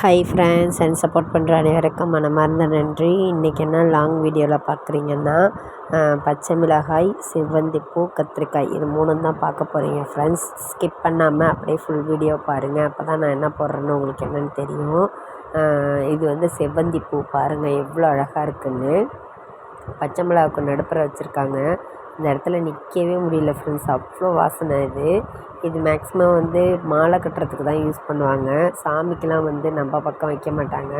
Hi friends and support பண்ணுற அனைவருக்கும் மனமார்ந்த நன்றி. இன்றைக்கி என்ன லாங் வீடியோவில் பார்க்குறீங்கன்னா பச்சை மிளகாய் செவ்வந்தி பூ கத்திரிக்காய் இது மூணும் தான் பார்க்க போகிறீங்க ஃப்ரெண்ட்ஸ் ஸ்கிப் பண்ணாமல் அப்படியே ஃபுல் வீடியோ பாருங்கள் அப்போ தான் நான் என்ன போடுறேன்னு உங்களுக்கு என்னென்னு தெரியும். இது வந்து செவ்வந்தி பூ பாருங்கள் எவ்வளோ அழகாக இருக்குன்னு. பச்சை மிளகாவுக்கு நடுப்புற வச்சுருக்காங்க. இந்த இடத்துல நிற்கவே முடியல ஃப்ரெண்ட்ஸ் அவ்வளோ வாசனை இது. இது மேக்ஸிமம் வந்து மாலை கட்டுறதுக்கு தான் யூஸ் பண்ணுவாங்க. சாமிக்கெலாம் வந்து நம்ம பக்கம் வைக்க மாட்டாங்க.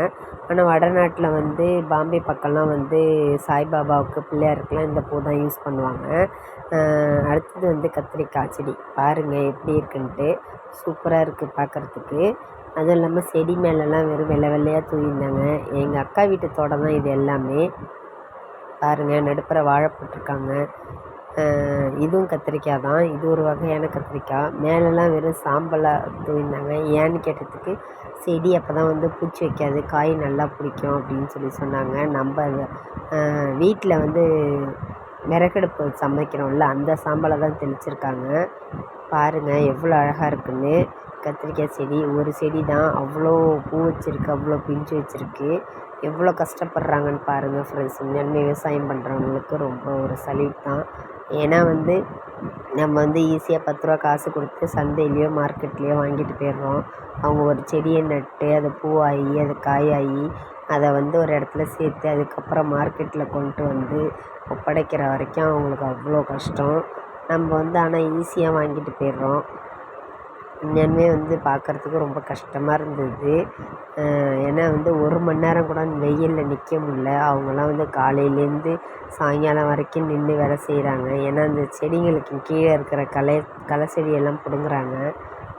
ஆனால் வடநாட்டில் வந்து பாம்பே பக்கம்லாம் வந்து சாய்பாபாவுக்கு பிள்ளையாருக்குலாம் இந்த பூ தான் யூஸ் பண்ணுவாங்க. அடுத்தது வந்து கத்திரிக்காய் செடி. பாருங்கள் எப்படி இருக்குன்ட்டு. சூப்பராக இருக்குது பார்க்குறதுக்கு அதுவும் இல்லாமல் செடி மேலெலாம் வெறும் வெள்ளை வெள்ளையாக தூவிருந்தாங்க எங்கள் அக்கா வீட்டு தோட்டம் தான் இது எல்லாமே. பாருங்கள் நடுப்புற வாழை போட்டிருக்காங்க. இதுவும் கத்திரிக்காய் தான். இது ஒரு வகையான கத்திரிக்காய். மேலெலாம் வெறும் சாம்பலாக தூவிருந்தாங்க ஏன்னு கேட்டதுக்கு செடி அப்போ தான் வந்து பூச்சி வைக்காது. காய் நல்லா பிடிக்கும் அப்படின்னு சொல்லி சொன்னாங்க. நம்ம வீட்டில் வந்து விறகடுப்பு சமைக்கிறோம்ல அந்த சாம்பலை தான் தெளிச்சிருக்காங்க. பாருங்கள் எவ்வளோ அழகாக இருக்குன்னு. கத்திரிக்காய் செடி ஒரு செடி தான் அவ்வளோ பூ வச்சுருக்கு அவ்வளோ பிஞ்சு வச்சுருக்கு. எவ்வளோ கஷ்டப்படுறாங்கன்னு பாருங்கள் ஃப்ரெண்ட்ஸ் உண்மையாலுமே விவசாயம் பண்ணுறவங்களுக்கு ரொம்ப ஒரு சலீட் தான். ஏன்னா வந்து நம்ம வந்து ஈஸியாக பத்து ரூபா காசு கொடுத்து சந்தையிலையோ மார்க்கெட்லேயோ வாங்கிட்டு போயிடுறோம். அவங்க ஒரு செடியை நட்டு அது பூவாகி அது காயாகி அதை வந்து ஒரு இடத்துல சேர்த்து அதுக்கப்புறம் மார்க்கெட்டில் கொண்டு வந்து ஒப்படைக்கிற வரைக்கும் அவங்களுக்கு அவ்வளோ கஷ்டம். நம்ம வந்து ஆனால் ஈஸியாக வாங்கிட்டு போயிடுறோம். உண்மையாலுமே வந்து பார்க்குறதுக்கு ரொம்ப கஷ்டமாக இருந்தது. ஏன்னா வந்து ஒரு மணி நேரம் கூட வெயிலில் நிற்க முடியல. அவங்களாம் வந்து காலையிலேருந்து சாயங்காலம் வரைக்கும் நின்று வேலை செய்கிறாங்க ஏன்னா அந்த செடிங்களுக்கு கீழே இருக்கிற களை களை செடியெல்லாம் பிடுங்குறாங்க.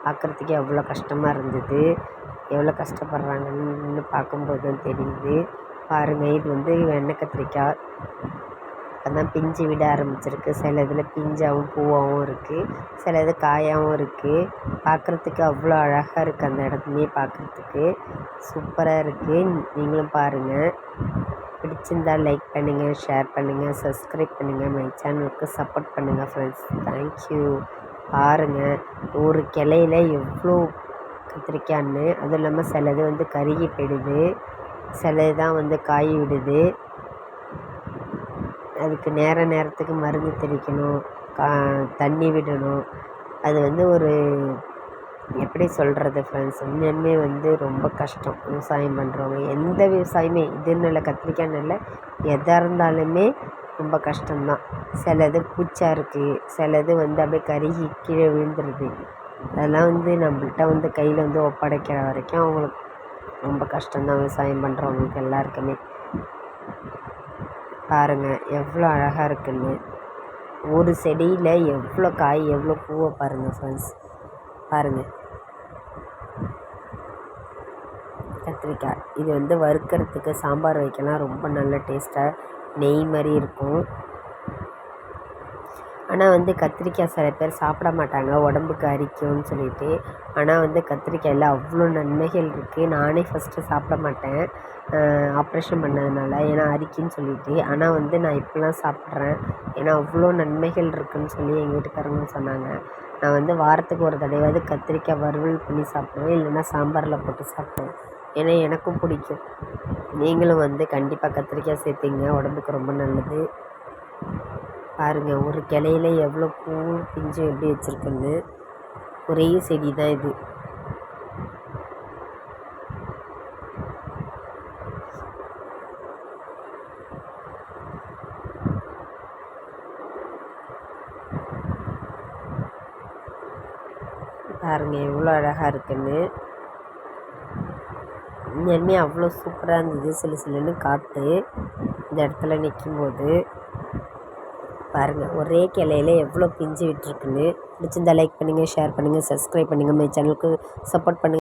பார்க்குறதுக்கே அவ்வளோ கஷ்டமாக இருந்தது. எவ்வளோ கஷ்டப்படுறாங்கன்னு பார்க்கும்போது தான் தெரியுது. பாருங்கள் இது வந்து எண்ணெய் கத்திரிக்காய். இப்போ தான் பிஞ்சு விட ஆரம்பிச்சிருக்கு. சில இதில் பிஞ்சாகவும் பூவாகவும் இருக்குது சில இது காயாகவும் இருக்குது பார்க்குறதுக்கு அவ்வளோ அழகாக இருக்குது அந்த இடத்துலையே பார்க்குறதுக்கு சூப்பராக இருக்குது நீங்களும் பாருங்கள் பிடிச்சிருந்தால் லைக் பண்ணுங்கள் ஷேர் பண்ணுங்கள் சப்ஸ்கிரைப் பண்ணுங்கள் மை சேனலுக்கு சப்போர்ட் பண்ணுங்கள் ஃப்ரெண்ட்ஸ். தேங்க்யூ பாருங்கள் ஒரு கிளையில எவ்வளோ கத்திரிக்காய்ன்னு. அதுவும் இல்லாமல் சிலது வந்து கருகி போயிடுது. சிலது தான் வந்து காய் விடுது. அதுக்கு நேர நேரத்துக்கு மருந்து தெளிக்கணும் கா தண்ணி விடணும். அது வந்து ஒரு எப்படி சொல்கிறது ஃப்ரெண்ட்ஸ் உண்மையாலுமே வந்து ரொம்ப கஷ்டம் விவசாயம் பண்ணுறவங்க எந்த விவசாயமே இதுன்னு இல்லை கத்திரிக்காய்னு இல்லை எதாக இருந்தாலுமே ரொம்ப கஷ்டம்தான். சிலது பூச்சா இருக்குது சிலது வந்து அப்படியே கருகி கீழே விழுந்துருது. அதெல்லாம் வந்து நம்மள்கிட்ட வந்து கையில் வந்து ஒப்படைக்கிற வரைக்கும் அவங்களுக்கு ரொம்ப கஷ்டம்தான் விவசாயம் பண்ணுறவங்களுக்கு எல்லாருக்குமே. பாருங்கள் எவ்வளோ அழகாக இருக்குன்னு. ஒரு செடியில் எவ்வளோ காய் எவ்வளோ பூவை பாருங்கள் ஃப்ரெண்ட்ஸ் பாருங்கள் கத்திரிக்காய். இது வந்து வறுக்கிறதுக்கு சாம்பார் வைக்கலாம். ரொம்ப நல்ல டேஸ்ட்டாக நெய் மாதிரி இருக்கும். ஆனால் வந்து கத்திரிக்காய் சில பேர் சாப்பிட மாட்டாங்க உடம்புக்கு அரிக்கும்னு சொல்லிட்டு. ஆனால் வந்து கத்திரிக்காயில் அவ்வளோ நன்மைகள் இருக்குது நானே ஃபஸ்ட்டு சாப்பிட மாட்டேன். ஆப்ரேஷன் பண்ணதுனால. ஏன்னா அரிக்கின்னு சொல்லிட்டு. ஆனால் வந்து நான் இப்போலாம் சாப்பிட்றேன். ஏன்னா அவ்வளோ நன்மைகள் இருக்குதுன்னு சொல்லி எங்கள் வீட்டுக்காரங்க சொன்னாங்க. நான் வந்து வாரத்துக்கு ஒரு தடவையாவது கத்திரிக்காய் வறுவல் பண்ணி சாப்பிடுவேன். இல்லைன்னா சாம்பாரில் போட்டு சாப்பிடுவேன். ஏன்னா எனக்கும் பிடிக்கும். நீங்களும் வந்து கண்டிப்பாக கத்திரிக்காய் சேர்த்திங்க. உடம்புக்கு ரொம்ப நல்லது. பாருங்கள் ஒரு கிளையில எவ்வளோ பூவும் பிஞ்சும் எப்படி வச்சுருக்குன்னு. ஒரே செடி தான் இது. பாருங்கள் எவ்வளோ அழகாக இருக்குன்னு. உண்மையாலுமே அவ்வளோ சூப்பராக இருந்தது சில சிலன்னு காற்று இந்த இடத்துல நிற்கும் போது பாருங்கள் ஒரே கிளையில எவ்வளோ பிஞ்சு விட்டுருக்குன்னு. பிடிச்சிருந்தா லைக் பண்ணுங்கள் ஷேர் பண்ணுங்கள் சப்ஸ்கிரைப் பண்ணுங்கள் மை சேனலுக்கு சப்போர்ட் பண்ணுங்கள்